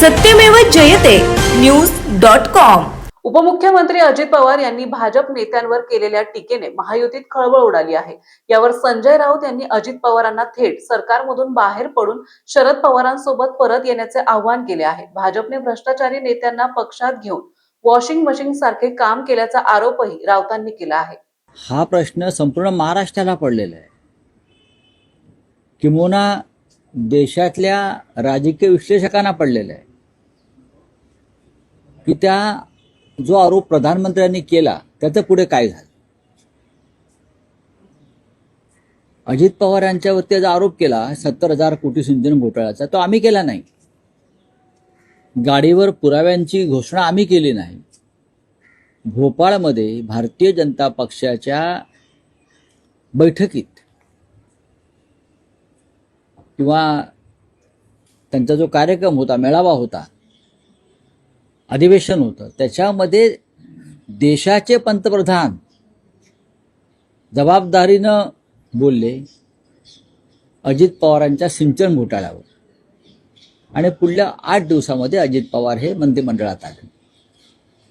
सत्यमेव जयते. News dot com. उपमुख्यमंत्री अजित पवार यांनी भाजप नेत्यांवर केलेल्या टीकेने महायुतीत खळबळ उडाली आहे. यावर संजय राऊत यांनी अजित पवारांना थेट सरकारमधून बाहेर पडून शरद पवारांसोबत परत येण्याचे आवाहन केले आहे. भाजपने भ्रष्टाचारी नेत्यांना पक्षात घेऊन वॉशिंग मशीन सारखे काम केल्याचा आरोपही राऊतांनी केला आहे. हा प्रश्न संपूर्ण महाराष्ट्राला पडलेला आहे. किंबहुना देशातल्या राजकीय विश्लेषकांना पडलेला आहे. की त्या जो आरोप प्रधानमंत्र्यांनी केला त्याचं पुढे काय झालं? अजित पवार यांच्यावरती जो आरोप केला सत्तर हजार कोटी सिंचन घोटाळ्याचा तो आम्ही केला नाही. गाडीवर पुराव्यांची घोषणा आम्ही केली नाही. भोपाळमध्ये भारतीय जनता पक्षाच्या बैठकीत किंवा त्यांचा जो कार्यक्रम होता मेळावा होता अधिवेशन होतं. त्याच्यामध्ये देशाचे पंतप्रधान जबाबदारीनं बोलले अजित पवारांच्या सिंचन घोटाळ्यावर. आणि पुढल्या आठ दिवसामध्ये अजित पवार हे मंत्रिमंडळात आले.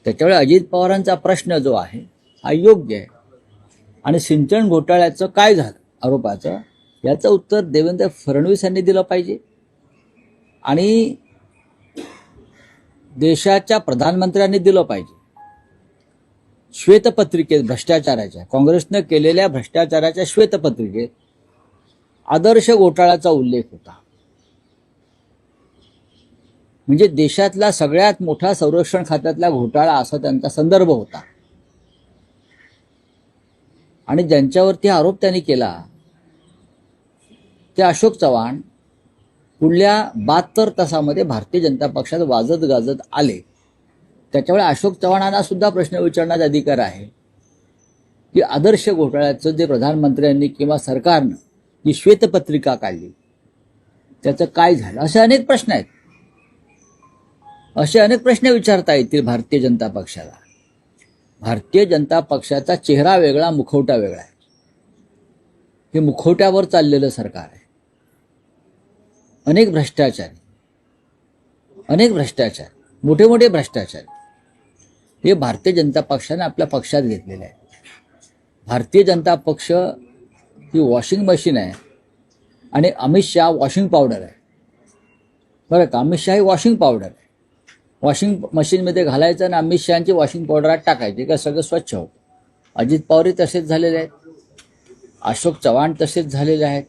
त्याच्यामुळे अजित पवारांचा प्रश्न जो आहे हा योग्य आहे. आणि सिंचन घोटाळ्याचं काय झालं आरोपाचं? याचं उत्तर देवेंद्र फडणवीस यांनी दिलं पाहिजे. आणि देशाच्या प्रधानमंत्र्यांनी दिलं पाहिजे. श्वेतपत्रिकेत भ्रष्टाचाराच्या काँग्रेसनं केलेल्या भ्रष्टाचाराच्या श्वेतपत्रिकेत आदर्श घोटाळ्याचा उल्लेख होता. म्हणजे देशातला सगळ्यात मोठा संरक्षण खात्यातला घोटाळा असा त्यांचा संदर्भ होता. आणि ज्यांच्यावरती आरोप त्यांनी केला ते अशोक चव्हाण पुढल्या बहात्तर तासामध्ये भारतीय जनता पक्षात वाजत गाजत आले. त्याच्यामुळे अशोक चव्हाणांना सुद्धा प्रश्न विचारण्याचा अधिकार आहे. की आदर्श घोटाळ्याचं जे प्रधानमंत्र्यांनी किंवा सरकारनं जी श्वेतपत्रिका काढली त्याचं काय झालं? असे अनेक प्रश्न आहेत. असे अनेक प्रश्न विचारता येतील भारतीय जनता पक्षाला. भारतीय जनता पक्षाचा चेहरा वेगळा मुखवटा वेगळा आहे. हे मुखवट्यावर चाललेलं सरकार आहे. अनेक भ्रष्टाचार अनेक भ्रष्टाचार मोठे मोठे भ्रष्टाचार. हे भारतीय जनता पक्षाने आपल्या पक्षात घेतलेले आहे भारतीय जनता पक्ष ही वॉशिंग मशीन आहे आणि अमित शहा वॉशिंग पावडर आहे. बरं का? अमित शहा ही वॉशिंग पावडर आहे. वॉशिंग मशीनमध्ये घालायचं आणि अमित शहाची वॉशिंग पावडर आत टाकायची का सगळं स्वच्छ होतं अजित पवारही तसेच झालेले आहेत. अशोक चव्हाण तसेच झालेले आहेत.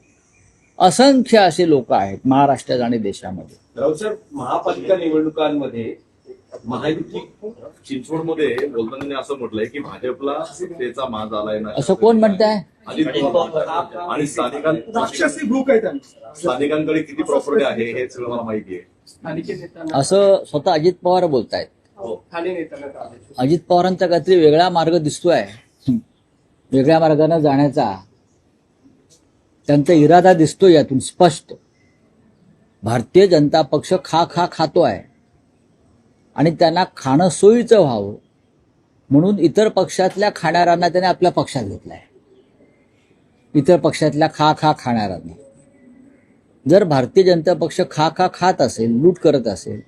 असंख्य असे लोक आहेत महाराष्ट्रात आणि देशामध्ये. महापालिका निवडणुकांमध्ये महायुती चिंचवडमध्ये बोलताना असं म्हटलंय की भाजपला सत्तेचा माज आलाय ना. असं कोण म्हणताय? अजित पवार आणि स्थानिकां राक्षसी ग्रुप आहे स्थानिकांकडे किती प्रॉपर्टी आहे हे सगळं मला माहिती आहे. असं स्वतः अजित पवार बोलतायत. ठाणे नेत्यांना अजित पवारांचा काहीतरी वेगळा मार्ग दिसतोय. वेगळ्या मार्गाने जाण्याचा. त्यांचा इरादा दिसतो यातून स्पष्ट. भारतीय जनता पक्ष खा खा खातो आहे आणि त्यांना खाणं सोयीचं व्हावं. म्हणून इतर पक्षातल्या खाणाऱ्यांना त्याने आपल्या पक्षात घेतलाय. इतर पक्षातल्या खा खा खाणाऱ्यांना. जर भारतीय जनता पक्ष खा खा खात असेल लूट करत असेल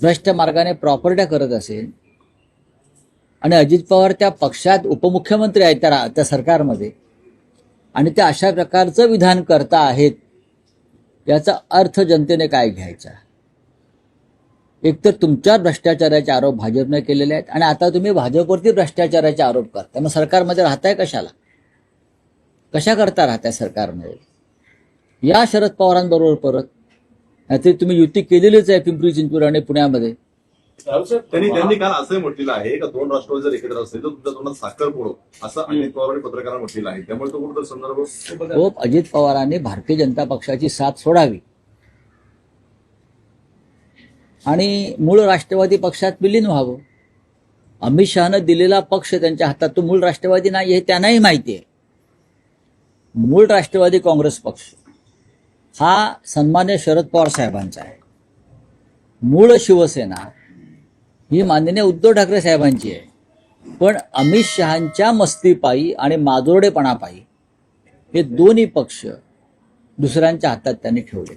भ्रष्ट मार्गाने प्रॉपर्ट्या करत असेल आणि अजित पवार त्या पक्षात उपमुख्यमंत्री आहेत त्या त्या सरकारमध्ये आणि ते अशा प्रकारचं विधान करता आहेत याचा अर्थ जनतेने काय घ्यायचा? एकतर तुमच्यावर भ्रष्टाचाराचे आरोप भाजपने केलेले आहेत आणि आता तुम्ही भाजपवरती भ्रष्टाचाराचे आरोप करता मग सरकारमध्ये राहताय कशाला? कशा करता राहताय सरकारमध्ये? या शरद पवारांबरोबर परत नाहीतरी तुम्ही युती केलेलीच आहे पिंपरी चिंचवड आणि पुण्यामध्ये. त्यांनी त्यांनी काल असंही म्हटलेलं आहे का दोन राष्ट्रवादी जर एकत्र असतील तर तुमच्या तोंडात साखर पडो असं अजित पवारांनी पत्रकारांना म्हटलेलं आहे. त्यामुळे तो कुठं संदर्भ हो अजित पवारांनी भारतीय जनता पक्षाची साथ सोडावी. आणि मूळ राष्ट्रवादी पक्षात विलीन व्हावं. अमित शहानं दिलेला पक्ष त्यांच्या हातात तो मूळ राष्ट्रवादी नाही हे त्यांनाही माहिती आहे. मूळ राष्ट्रवादी काँग्रेस पक्ष हा सन्मान्य शरद पवार साहेबांचा आहे. मूळ शिवसेना ही माननीय उद्धव ठाकरे साहेबांची आहे. पण अमित शहांच्या मस्तीपायी आणि माजोरडेपणापायी हे दोन्ही पक्ष दुसऱ्यांच्या हातात त्यांनी ठेवले